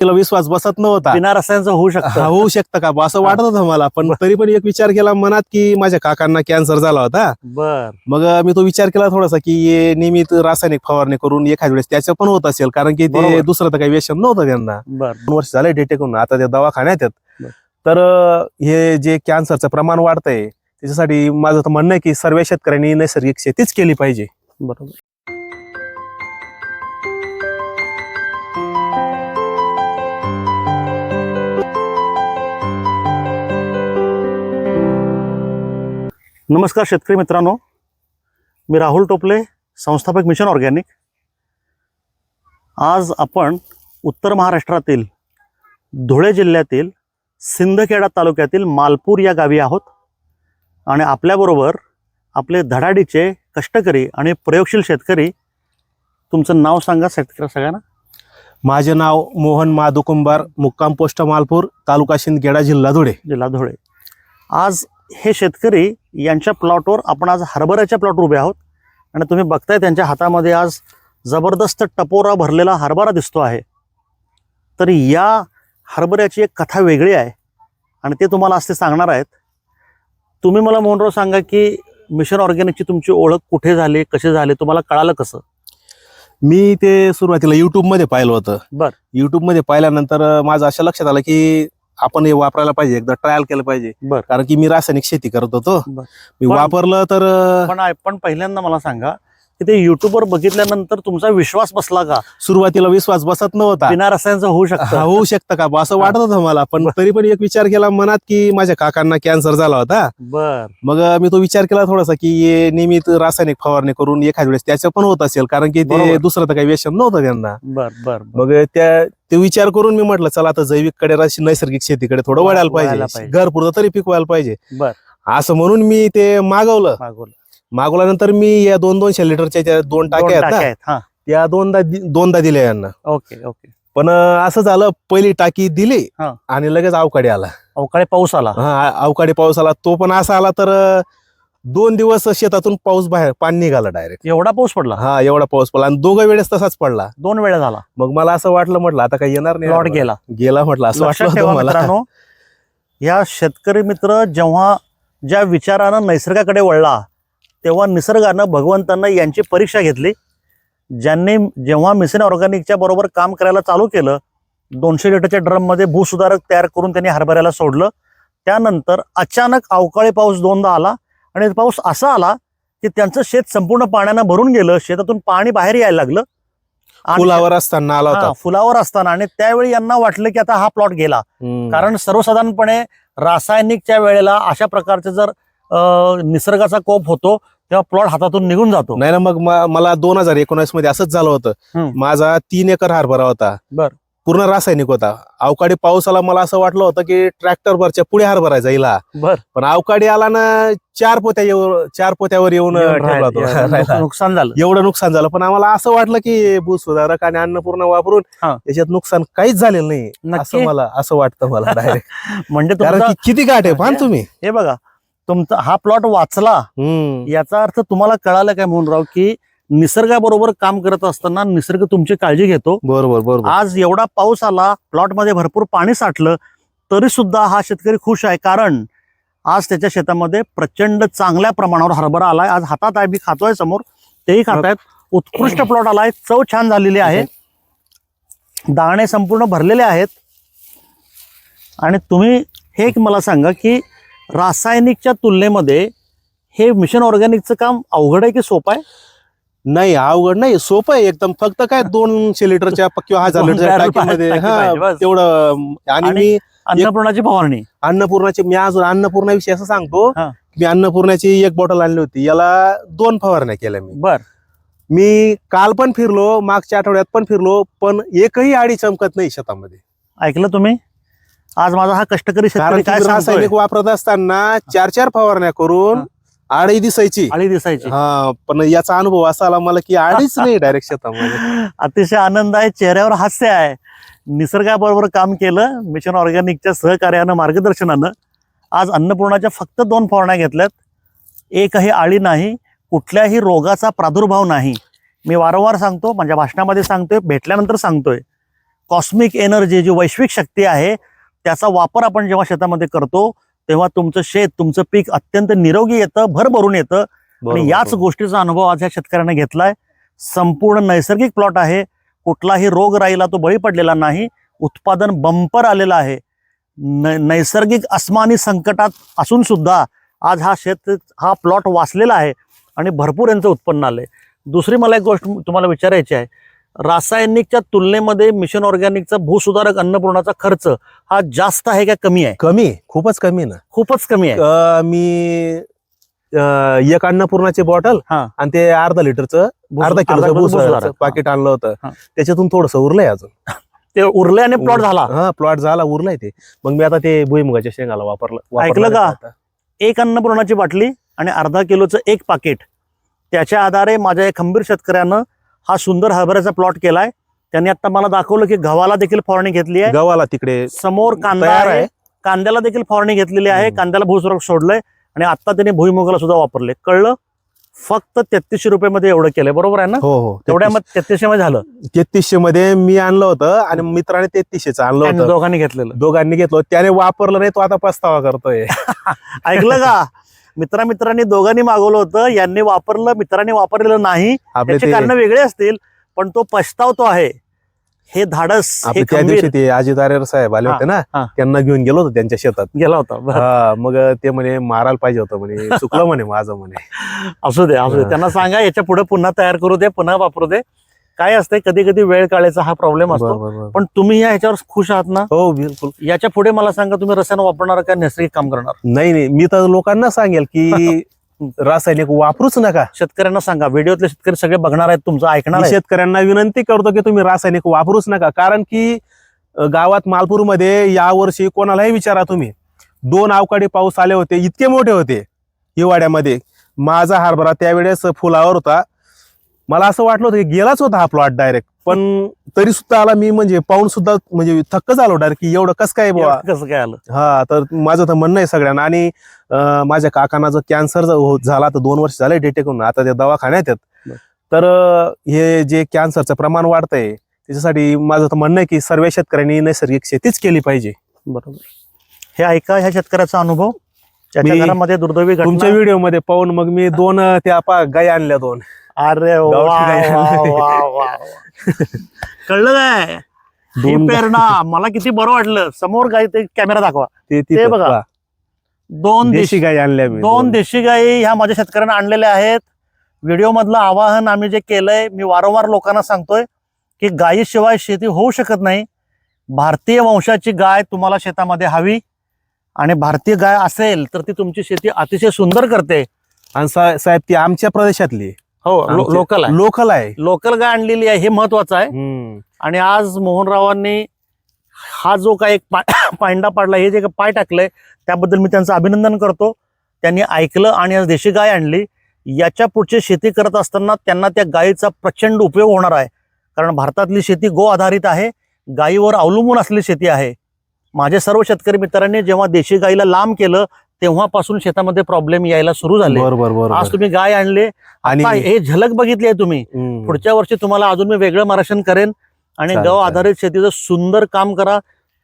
तिला विश्वास बसत नव्हता. बिना रसायनचं होऊ शकतं. होऊ शकतं का? बा असं वाटत होतं मला पण तरी पण एक विचार केला मनात की माझ्या काकांना कॅन्सर झाला होता. बर. मग मी तो विचार केला थोडासा की हे नियमित रासायनिक फवारणी करून एखाद्या वेळेस त्याचं पण होत असेल कारण की ते बरोबर. दुसरं तर काही व्यसन नव्हतं त्यांना. बर. दोन वर्ष झाले डिटेकून आता ते दवाखान्यात आहेत. बर. तर अं, हे जे कॅन्सरचं प्रमाण वाढतंय त्याच्यासाठी माझं तर म्हणणं आहे की सर्व शेतकऱ्यांनी नैसर्गिक शेतीच केली पाहिजे. बरोबर. नमस्कार शेतकरी मित्रांनो. मी राहुल टोपले संस्थापक मिशन ऑर्गॅनिक. आज आपण उत्तर महाराष्ट्रातील धुळे जिल्ह्यातील सिंदखेडा तालुक्यातील मालपूर या गावी आहोत. आणि आपल्याबरोबर आपले धडाडीचे कष्टकरी आणि प्रयोगशील शेतकरी तुमचं नाव सांगा शेतकरी सगळ्यांना. माझे नाव मोहन महादू कुंभार मुक्काम पोस्ट मालपूर तालुका शिंदखेडा जिल्हा धुळे. जिल्हा धुळे. आज हे शेतकरी यांच्या प्लॉटवर आपण आज हरभऱ्याच्या प्लॉटवर उभे आहोत. आणि तुम्ही बघताय त्यांच्या हातामध्ये आज जबरदस्त टपोरा भरलेला हरभरा दिसतो आहे. तर या हरभऱ्याची एक कथा वेगळी आहे. आणि ते तुम्हाला आज ते सांगणार आहेत. तुम्ही मला मोहनराव सांगा की मिशन ऑर्गॅनिकची तुमची ओळख कुठे झाली कसे झाले तुम्हाला कळालं कसं? मी ते सुरुवातीला युट्यूबमध्ये पाहिलं होतं. बर. युट्यूबमध्ये पाहिल्यानंतर माझं असं लक्षात आलं की आपण हे वापरायला पाहिजे एकदा ट्रायल केलं पाहिजे बर. कारण की मी रासायनिक शेती करत होतो. मी पण- वापरलं तर पण पहिल्यांदा मला सांगा की ते युट्यूबवर बघितल्यानंतर तुमचा विश्वास बसला का? सुरुवातीला विश्वास बसत नव्हता. बिना रसायनचं होऊ हा, शकतं होऊ शकतं का? असं वाटत होतं मला पण तरी पण एक विचार केला मनात की माझ्या काकांना कॅन्सर झाला होता. बर. मग मी तो विचार केला थोडासा की हे नियमित रासायनिक फवारणी करून एखाद्या वेळेस त्याचं पण होत असेल कारण की बरोबर. ते दुसरं तर काही व्यसन नव्हतं त्यांना. बर बर बर. मग त्या ते विचार करून मी म्हटलं चला आता जैविककडे राशी नैसर्गिक शेतीकडे थोडं वळायला वळायला पाहिजे. पाहिजे. घर पुरतं तरी पिकवायला पाहिजे. बर. असं म्हणून मी ते मागवलं. मागवलं. मागवल्यानंतर मी या दोन दोनशे लिटरच्या ज्या दोन टाक्या आहेत ना आहेत हा. त्या दोनदा दि- दोनदा दिल्या यांना. Okay okay. पण अं, असं झालं पहिली टाकी दिली हा. आणि लगेच अवकाळी आला. अवकाळी पाऊस आला. हा अवकाळी पाऊस आला. तो पण असा आला तर अं, दोन दिवस शेतातून पाऊस बाहेर पाणी निघाला डायरेक्ट एवढा पाऊस पडला? हा एवढा पाऊस पडला आणि दोघं वेळेस तसाच पडला. दोन वेळा झाला. मग मला असं वाटलं म्हटलं आता काही येणार नाही. हरभरा. गेला. गेला म्हटलं असं लक्षात वाटलं ठेवा होतं मला. मित्रांनो. या शेतकरी मित्र जेव्हा ज्या विचारानं निसर्गाकडे वळला तेव्हा निसर्गानं भगवंतांना यांची परीक्षा घेतली. ज्यांनी जेव्हा मिशन ऑर्गॅनिकच्या बरोबर काम करायला चालू केलं दोनशे लिटरच्या ड्रममध्ये भूसुधारक तयार करून त्यांनी हरभऱ्याला सोडलं. त्यानंतर अचानक अवकाळी पाऊस दोनदा आला आणि पाऊस असा आला की त्यांचं शेत संपूर्ण पाण्यानं भरून गेलं शेतातून पाणी बाहेर यायला लागलं. फुलावर असताना आला होता. फुलावर असताना. आणि त्यावेळी यांना वाटलं की आता हा प्लॉट गेला. कारण सर्वसाधारणपणे रासायनिकच्या वेळेला अशा प्रकारचे जर निसर्गाचा कोप होतो तेव्हा प्लॉट हातातून निघून जातो नाही ना मग म- मला दोन हजार एकोणीसमध्ये असंच झालं होतं हम्म. माझा तीन एकर हरभरा होता बर. पूर्ण रासायनिक होता अवकाळी पाऊस आला मला असं वाटलं होतं की ट्रॅक्टर वरच्या पुढे हरभरा जाईल हा. बर पण अवकाळी आला ना चार पोत्या येऊन चार पोत्यावर येऊन येऊन ठेवला राहिलं. तो. नुक- राहिला. नुकसान झालं एवढं नुकसान झालं पण आम्हाला असं वाटलं की भूस सुधारक आणि अन्नपूर्ण वापरून हा. याच्यात नुकसान काहीच झालेलं नाही असं नक्की मला असं वाटतं मला म्हणजे कारण तुमचा की किती गाठ आहे पाहा ना तुम्ही हे बघा तुमचा हा प्लॉट वाचला याचा अर्थ तुम्हाला कळालं काय म्हणून राव की निसर्गाबरोबर काम करत असताना निसर्ग तुमची काळजी घेतो. बरोबर बरोबर. आज एवढा पाऊस आला प्लॉटमध्ये भरपूर पाणी साठलं तरी सुद्धा हा शेतकरी खुश आहे. कारण आज त्याच्या शेतामध्ये प्रचंड चांगल्या प्रमाणावर हरभरा आलाय. आज हातात आहे मी खातोय समोर. तेही खातायत. उत्कृष्ट प्लॉट आलाय. चव छान झालेली आहे. दाणे संपूर्ण भरलेले आहेत. आणि तुम्ही हे एक मला सांगा की रासायनिकच्या तुलनेमध्ये हे मिशन ऑर्गॅनिकचं काम अवघड आहे की सोपं आहे? नाही अवघड नाही सोपं आहे एकदम. फक्त काय दोनशे लिटरच्या किंवा हजार दोन लिटरच्या barrel टाकीमध्ये टाकी हा, पाहिजे, बस. तेवढं आणि आणि- मी अन्नपूर्णाची फवारणी. अन्नपूर्णाची मी अजून अन्नपूर्णाविषयी असं सांगतो हा. मी अन्नपूर्णाची एक बॉटल आणली होती याला दोन फवारण्या केल्या मी. बर. मी काल पण फिरलो मागच्या आठवड्यात पण फिरलो पण एकही आडी चमकत नाही शेतामध्ये. ऐकलं तुम्ही? आज माझा हा कष्टकरी शेतकरी कारण काय की सांगतोय? रासायनिक वापरत असताना चार चार फवारण्या करून. आडी दिसायची. आळी दिसायची. हा पण याचा अनुभव असा आला मला की आडीच नाही डायरेक्ट शेतामध्ये. अतिशय आनंद आहे चेहऱ्यावर हास्य आहे. निसर्गाबरोबर काम केलं मिशन ऑर्गॅनिकच्या सहकार्यानं मार्गदर्शनानं. आज अन्नपूर्णाच्या फक्त दोन फवारण्या घेतल्यात. एकही आळी नाही कुठल्याही रोगाचा प्रादुर्भाव नाही. मी वारंवार सांगतो माझ्या भाषणामध्ये सांगतोय भेटल्यानंतर सांगतोय. कॉस्मिक एनर्जी जी वैश्विक शक्ती आहे त्याचा वापर आपण जेव्हा शेतामध्ये करतो तेव्हा तुमचं शेत तुमचं पीक अत्यंत निरोगी येतं भरभरून येतं. आणि याच गोष्टीचा अनुभव आज ह्या शेतकऱ्याने घेतलाय. संपूर्ण नैसर्गिक प्लॉट आहे. कुठलाही रोग राहिला तो बळी पडलेला नाही. उत्पादन बंपर आलेलं आहे. नैसर्गिक अस्मानी संकटात असून सुद्धा आज हा शेत हा प्लॉट वाचलेला आहे आणि भरपूर यांचं उत्पन्न आलंय. दुसरी मला एक गोष्ट तुम्हाला विचारायची आहे. रासायनिकच्या तुलनेमध्ये मिशन ऑर्गॅनिकचा भूसुधारक अन्नपूर्णाचा खर्च हा जास्त आहे का कमी आहे कमी खूपच कमी आहे ना खूपच कमी आहे अं, मी अं, एक अन्नपूर्णाची बॉटल हा. आणि ते अर्धा लिटरचं भूस- अर्धा किलोचं. भूस पाकिट आणलं होतं हा. त्याच्यातून थोडस उरलंय अजून ते उरले आणि प्लॉट झाला हा प्लॉट झाला उरलाय ते मग मी आता ते भुईमुगाच्या शेंगाला वापरलं ऐकलं का? आहे आता. एक अन्नपूर्णाची बाटली आणि अर्धा किलोचं एक पाकिट त्याच्या आधारे माझ्या एक खंबीर शेतकऱ्यानं हा सुंदर हरभऱ्याचा प्लॉट केलाय. त्यांनी आता मला दाखवलं की गव्हाला देखील फवारणी घेतली आहे. गव्हाला तिकडे समोर कांदा आहे. कांद्याला देखील फवारणी घेतलेली आहे. कांद्याला भूसुरक सोडलंय. आणि आता त्यांनी भुईमुगाला सुद्धा वापरले. कळलं? फक्त तेहतीसशे रुपये मध्ये एवढं केलंय. बरोबर आहे ना? हो हो. तेवढ्या तेहतीसशे मध्ये झालं. तेहतीसशे मध्ये मी आणलं होतं आणि मित्राने तेहतीसशेच आणलं होतं. दोघांनी घेतलेलं. दोघांनी घेतलं त्याने वापरलं नाही तो आता पस्तावा करतोय. ऐकलं का? मित्रा मित्रांनी दोघांनी मागवलं होतं. यांनी वापरलं मित्रांनी वापरलेलं नाही. आपले त्याची ते कारण वेगळे असतील पण तो पछतावतो आहे. हे धाडस आपले हे त्या खंबीर दिवशी ते अजित आर्यर साहेब आले होते ना हा. त्यांना घेऊन गेलो होतो त्यांच्या शेतात. गेला होता बरं. हा, मग ते म्हणे मारायला पाहिजे होतं म्हणे चुकलं म्हणे माझं म्हणे. असू दे असू दे. हा. त्यांना सांगा याच्यापुढे पुन्हा तयार करू दे पुन्हा वापरू दे. काय असते कधी कधी वेळ काढायचा हा प्रॉब्लेम असतो. पण तुम्ही या ह्याच्यावर खुश आहात ना? हो बिलकुल. याच्यापुढे मला सांगा तुम्ही रसायन वापरणार का नैसर्गिक काम करणार? नाही नाही. मी तर लोकांना सांगेल की रासायनिक वापरूच नका. शेतकऱ्यांना सांगा. व्हिडिओतले शेतकरी सगळे बघणार आहेत तुमचं ऐकणार शेतकऱ्यांना विनंती करतो की तुम्ही रासायनिक वापरूच नका. कारण की गावात मालपूरमध्ये यावर्षी कोणालाही विचारा तुम्ही. दोन अवकाळी पाऊस आले होते इतके मोठे होते हिवाळ्यामध्ये. माझा हरभरा त्यावेळेस फुलावर होता. मला असं वाटलं होतं की गेलाच होता हा प्लॉट डायरेक्ट पण तरी सुद्धा आला मी म्हणजे पाहून सुद्धा म्हणजे थक्क झालो डायरेक्ट की एवढं कसं काय बुवा? कसं काय आलं? हा तर माझं तर म्हणणं आहे सगळ्यांना. आणि माझ्या काकांना जर कॅन्सर झाला तर दोन वर्ष झाले डिटेक्ट होऊन. आता ते दवाखान्यात आहेत. तर हे जे कॅन्सरचं प्रमाण वाढतंय त्याच्यासाठी माझं तर म्हणणं आहे की सर्व शेतकऱ्यांनी नैसर्गिक शेतीच केली पाहिजे. बरोबर. हे ऐका ह्या शेतकऱ्याचा अनुभव. त्याच्या घरामध्ये दुर्दैवी तुमच्या घटना व्हिडिओमध्ये पाहून मग मी दोन त्या गाय आणल्या दोन. अरे वा, गावठी गाय वा, आणली. वा, वा, वा. कळलं काय? ही दोन प्रेरणा मला किती बरं वाटलं. समोर गाय ते कॅमेरा दाखवा. ते बघा. दोन देशी देशी गाय आणल्या मी. दोन देशी गायी ह्या माझ्या शेतकऱ्यांना आणलेल्या आहेत. व्हिडिओ मधलं आवाहन आम्ही जे केलंय मी वारंवार लोकांना सांगतोय की गायीशिवाय शेती होऊ शकत नाही. भारतीय वंशाची गाय तुम्हाला शेतामध्ये हवी. आणि भारतीय गाय असेल तर ती तुमची शेती अतिशय सुंदर करते. आणि सा- साहेब ती आमच्या प्रदेशातली हो लोकल आहे. लोकल आहे. लोकल गाय आणलेली आहे हे महत्वाचं आहे. आणि आज मोहनरावांनी हा जो काय एक पांडा पाडला हे जे पाय टाकलंय त्याबद्दल मी त्यांचं अभिनंदन करतो. त्यांनी ऐकलं आणि आज देशी गाय आणली. याच्या पुढची शेती करत असताना त्यांना त्या गायीचा प्रचंड उपयोग होणार आहे. कारण भारतातली शेती गो आधारित आहे. गायीवर अवलंबून असलेली शेती आहे. माझे सर्व शेतकरी मित्रांनी जेव्हा देशी गाईला लांब केलं तेव्हापासून शेतामध्ये प्रॉब्लेम यायला सुरू झाले. बरोबर आज तुम्ही गाय आणले. आणि हे झलक बघितली आहे तुम्ही. पुढच्या वर्षी तुम्हाला अजून मी वेगळं मार्गदर्शन करेन. आणि गव. आधारित शेतीचं सुंदर काम करा.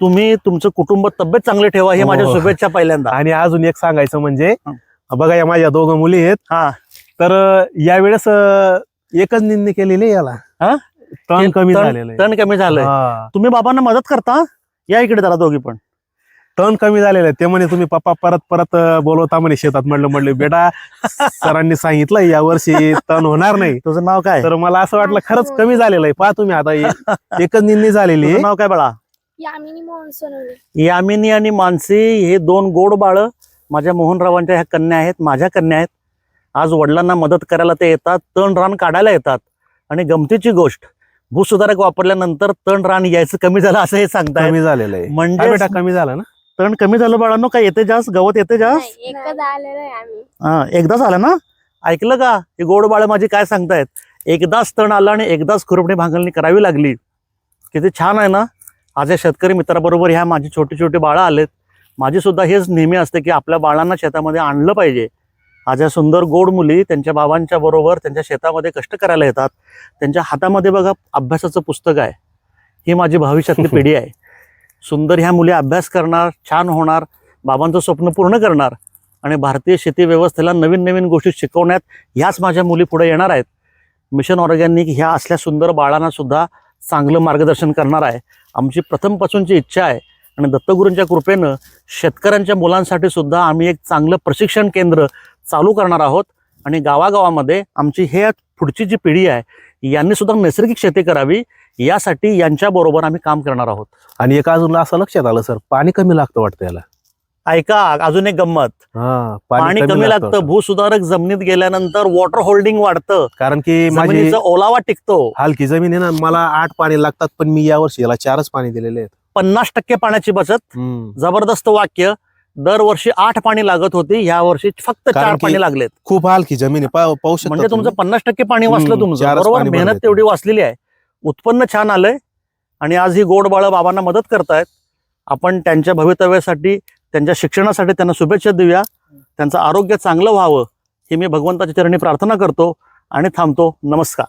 तुम्ही तुमचं कुटुंब तब्येत चांगली ठेवा हे हो. माझ्या शुभेच्छा पहिल्यांदा. आणि अजून एक सांगायचं म्हणजे हं. बघा या माझ्या दोघं मुली आहेत. हा. तर यावेळेस एकच निंदणी केलेली याला. हा? तण कमी झालेलं तण कमी झालंय. हा. तुम्ही बाबांना मदत करता? या इकडे जरा दोघी पण. तण कमी झालेलं आहे. ते म्हणे तुम्ही पप्पा परत परत बोलवता म्हणे शेतात. म्हणलं म्हणलं बेटा सरांनी सांगितलं या वर्षी तण होणार नाही. तुझं नाव काय? तर मला असं वाटलं खरंच कमी झालेलं आहे. पहा तुम्ही आता हे- एकच निंदणी झालेली. तुझं नाव काय बाळा? यामिनी मोहन सोनवणे यामिनी आणि मानसी हे दोन गोड बाळ माझ्या मोहनरावांच्या ह्या कन्या आहेत माझ्या कन्या आहेत. आज वडिलांना मदत करायला ते येतात तण रान काढायला येतात. आणि गमतीची गोष्ट भूसुधारक वापरल्यानंतर तण रान यायचं कमी झालं असं हे सांगतायत. कमी झालेलं आहे. म्हणजे बेटा कमी झालं ना? तण कमी झालं बाळांनो काय येते जास्त? गवत येते जास्त? नाही, एकच आलेलं आहे आम्ही. हा एकदाच आलं ना? ऐकलं का? हे गोड बाळ माझी काय सांगतायत? एकदाच तण आलं आणि एकदाच खुरपणी भांगलणी करावी लागली. किती छान आहे ना? आज या शेतकरी मित्राबरोबर ह्या माझी छोटी छोटी बाळं आलेत. माझी सुद्धा हेच नेहमी असते की आपल्या बाळांना शेतामध्ये आणलं पाहिजे. आज या सुंदर गोड मुली त्यांच्या बाबांच्या बरोबर त्यांच्या शेतामध्ये कष्ट करायला येतात. त्यांच्या हातामध्ये बघा अभ्यासाचं पुस्तक आहे. ही माझी भविष्यातली पिढी आहे. सुंदर ह्या मुली अभ्यास करणार छान होणार बाबांचं स्वप्न पूर्ण करणार आणि भारतीय शेती व्यवस्थेला नवीन नवीन गोष्टी शिकवण्यात ह्याच माझ्या मुली पुढे येणार आहेत. मिशन ऑर्गॅनिक ह्या असल्या सुंदर बाळांनासुद्धा चांगलं मार्गदर्शन करणार आहे. आमची प्रथमपासूनची इच्छा आहे आणि दत्तगुरूंच्या कृपेनं शेतकऱ्यांच्या मुलांसाठी सुद्धा आम्ही एक चांगलं प्रशिक्षण केंद्र चालू करणार आहोत आणि गावागावामध्ये आमची हे पुढची जी पिढी आहे यांनी सुद्धा नैसर्गिक शेती करावी. यासाठी यांच्याबरोबर आम्ही काम करणार आहोत. आणि एका अजून असं लक्षात आलं सर पाणी कमी लागतं वाटतं याला. ऐका अजून एक गंमत. हा पाणी कमी लागतं. भूसुधारक जमिनीत गेल्यानंतर वॉटर होल्डिंग वाढतं. कारण की माझी जमिनीचा ओलावा टिकतो. हलकी जमीन आहे ना मला आठ पाणी लागतात पण मी यावर्षी याला चारच पाणी दिलेले आहेत. पन्नास टक्के पाण्याची बचत. हम्म. जबरदस्त वाक्य. दरवर्षी आठ पाणी लागत होती या वर्षी फक्त कारण चार की पाणी लागलेत. खूप हलकी जमीन आहे पाहू पाहू शकता म्हणजे तुमचं तुम्ही. पन्नास टक्के पाणी हम्म, वाचलं तुमचं. चारच बरोबर? पाणी मेहनत तेवढी वाचलेली आहे. उत्पन्न छान आलंय आणि आज ही गोड बाळं बाबांना मदत करतायत. आपण त्यांच्या भवितव्यासाठी त्यांच्या शिक्षणासाठी त्यांना शुभेच्छा देऊया. त्यांचं आरोग्य चांगलं व्हावं ही मी भगवंताच्या चरणी प्रार्थना करतो आणि थांबतो. नमस्कार.